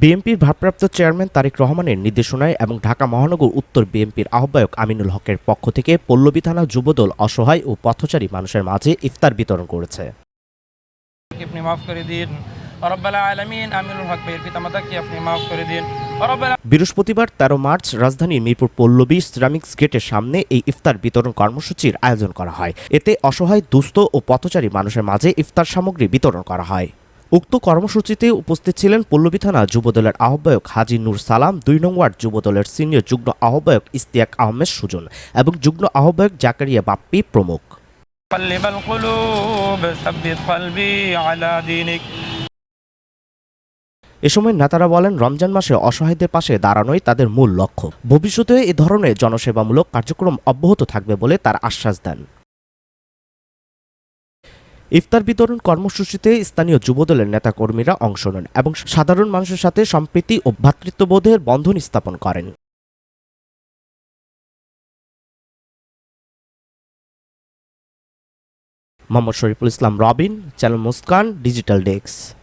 বিএনপির ভারপ্রাপ্ত চেয়ারম্যান তারেক রহমানের নির্দেশনায় এবং ঢাকা মহানগর উত্তর বিএনপির আহ্বায়ক আমিনুল হকের পক্ষ থেকে পল্লবী থানা যুবদল অসহায় ও পথচারী মানুষের মাঝে ইফতার বিতরণ করেছে। আপনি মাফ করে দিন। আমিনুল হক ভাইয়ের পিতামাতাকে আপনি মাফ করে দিন। বৃহস্পতিবার তেরো মার্চ রাজধানীর মিরপুর পল্লবী সিরামিক্স গেটের সামনে এই ইফতার বিতরণ কর্মসূচির আয়োজন করা হয়। এতে অসহায় দুস্থ ও পথচারী মানুষের মাঝে ইফতার সামগ্রী বিতরণ করা হয়। উক্ত কর্মসূচিতে উপস্থিত ছিলেন পল্লবী থানা যুবদলের আহ্বায়ক হাজি নূর সালাম দুই নং ওয়ার্ড যুবদলের সিনিয়র যুগ্ম আহ্বায়ক ইস্তিয়াক আহমেদ সুজন এবং যুগ্ম আহ্বায়ক জাকারিয়া বাপ্পি প্রমুখ। এ সময় নেতারা বলেন রমজান মাসে অসহায়দের পাশে দাঁড়ানোই তাদের মূল লক্ষ্য। ভবিষ্যতে এ ধরনের জনসেবামূলক কার্যক্রম অব্যাহত থাকবে বলে তার আশ্বাস দেন। ইফতার বিতরণ কর্মসূচিতে স্থানীয় যুবদলের নেতাকর্মীরা অংশ নেন এবং সাধারণ মানুষের সাথে সম্প্রীতি ও ভ্রাতৃত্ববোধের বন্ধন স্থাপন করেন। Mohammad Shariful Islam, Robin, channel Muskan, digital desk.